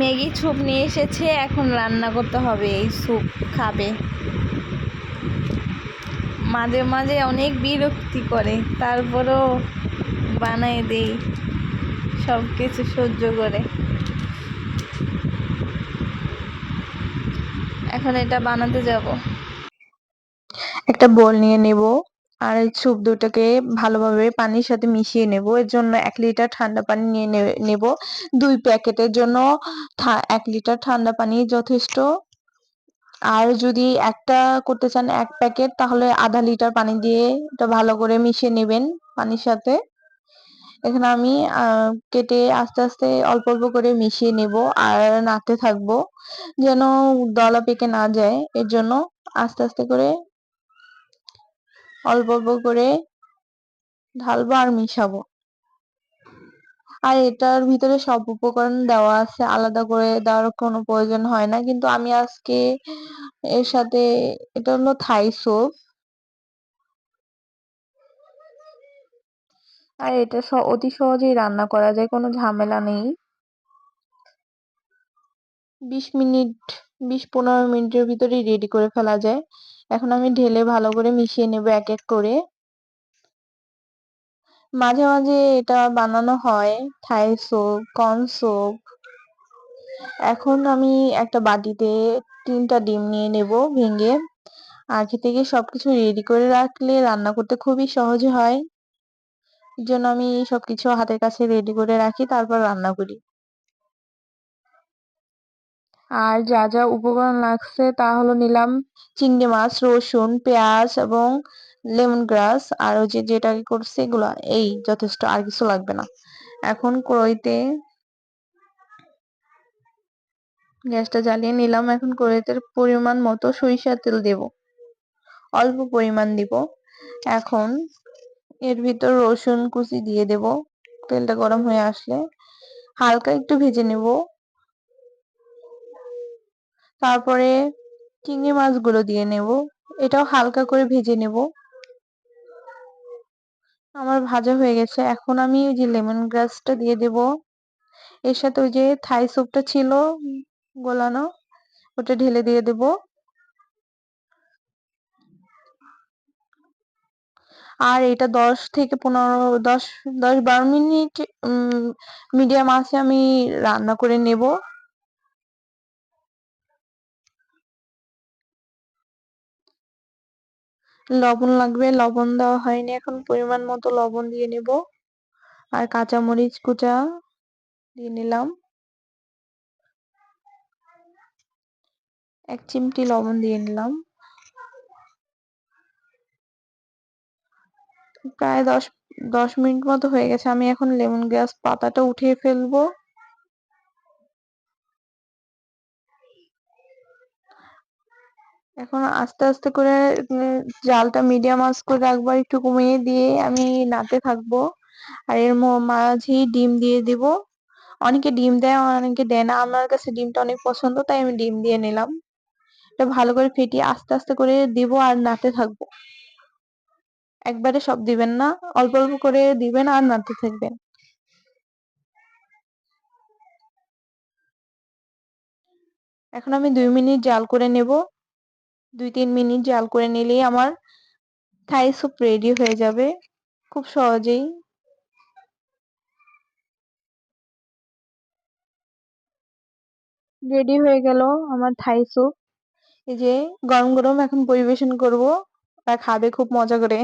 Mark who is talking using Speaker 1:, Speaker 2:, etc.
Speaker 1: Maggi soup নিয়ে এসেছে, এখন রান্না করতে হবে, এই স্যুপ খাবে। মাঝে মাঝে অনেক বিরক্তি করে, তারপরেও বানাই দেই, সব কিছু সহ্য করে। এখন এটা বানাতে যাব। একটা বোল নিয়ে নেব। আর এই স্যুপ দুটোকে ভালোভাবে পানির সাথে মিশিয়ে নেব। এর জন্য এক লিটার ঠান্ডা পানি নিয়ে নেব। দুই প্যাকেটের জন্য এক লিটার ঠান্ডা পানি যথেষ্ট। আর যদি একটা করতে চান এক প্যাকেট, তাহলে আধা লিটার পানি দিয়ে এটা ভালো করে মিশিয়ে নেবেন পানির সাথে। এখানে আমি কেটে আস্তে আস্তে অল্প অল্প করে মিশিয়ে নেব আর নাড়তে থাকব। যেন দলা পেকে না যায়, এর জন্য আস্তে আস্তে করে অল্প অল্প করে ঢালবো আর মিশাবো। আর এটার ভিতরে সব উপকরণ দেওয়া আছে, আলাদা করে দেওয়ার কোনো প্রয়োজন হয় না। কিন্তু আমি আজকে এর সাথে, এটা হলো থাই স্যুপ আর এটা অতি সহজেই রান্না করা যায়, কোনো ঝামেলা নেই। বিশ মিনিট, বিশ পনেরো মিনিটের ভিতরেই রেডি করে ফেলা যায়। এখন আমি ঢেলে ভালো করে মিশিয়ে নেব এক এক করে। মাঝে মাঝে এটা বানানো হয় থাই স্যুপ কর্ন স্যুপ এখন আমি একটা বাটিতে তিনটা ডিম নিয়ে নেব ভেঙে। আগে থেকে সবকিছু রেডি করে রাখলে রান্না করতে খুবই সহজ হয়। জন্য আমি সবকিছু হাতের কাছে রেডি করে রাখি, তারপর রান্না করি। আর যা যা উপকরণ লাগছে তা হলো নিলাম চিংড়ি মাছ, রসুন, পেঁয়াজ এবং লেমন গ্রাস আর ওই যে যেটা করছে এগুলো, এই যথেষ্ট, আর কিছু লাগবে না। এখন কড়াইতে গ্যাসটা জ্বালিয়ে নিলাম। এখন কড়াইতে পরিমাণ মতো সরিষার তেল দেব। অল্প পরিমাণ দিব। এখন এর ভিতর রসুন কুচি দিয়ে দেব। তেলটা গরম হয়ে আসলে হালকা একটু ভেজে নেব। তারপরে চিংড়ি মাছগুলো দিয়ে নেব। এটাও হালকা করে ভেজে নেব। আমার ভাজা হয়ে গেছে। এখন আমি ওই যে লেমন গ্রাসটা দিয়ে দেব। এর সাথে ওই যে থাই স্যুপটা ছিল গোলানো, ওটা ঢেলে দিয়ে দেব। আর এটা দশ থেকে পনেরো, দশ দশ বারো মিনিট মিডিয়াম আছে আমি রান্না করে নেব। লবণ লাগবে, লবণ দেওয়া হয়নি, এখন পরিমাণ মতো লবণ দিয়ে নেব। আর কাঁচা মরিচ কুচা দিয়ে নিলাম। এক চিমটি লবণ দিয়ে নিলাম। প্রায় দশ দশ মিনিট মতো হয়ে গেছে। আমি এখন লেমন গ্রাস পাতাটা উঠিয়ে ফেলব। এখন আস্তে আস্তে করে জালটা মিডিয়াম আঁচ করে রাখব একটু কমিয়ে দিয়ে আমি নাড়তে থাকব। আর এর ম- মাঝেই ডিম দিয়ে দিব। অনেকে ডিম দেয়, অনেকে দেয় না। আমার কাছে ডিমটা অনেক পছন্দ, তাই আমি ডিম দিয়ে নিলাম। এটা ভালো করে ফেটিয়ে আস্তে আস্তে করে দিব আর নাড়তে থাকব। একবারে সব দিবেন না, অল্প অল্প করে দিবেন আর নাড়তে থাকবেন। এখন আমি দুই মিনিট জাল করে নেব। দুই তিন মিনিট জাল করে নিলেই আমার থাই স্যুপ রেডি হয়ে যাবে। খুব সহজেই। রেডি হয়ে গেল আমার থাই স্যুপ। এই যে গরম গরম এখন পরিবেশন করব। আর খাবে খুব মজা করে।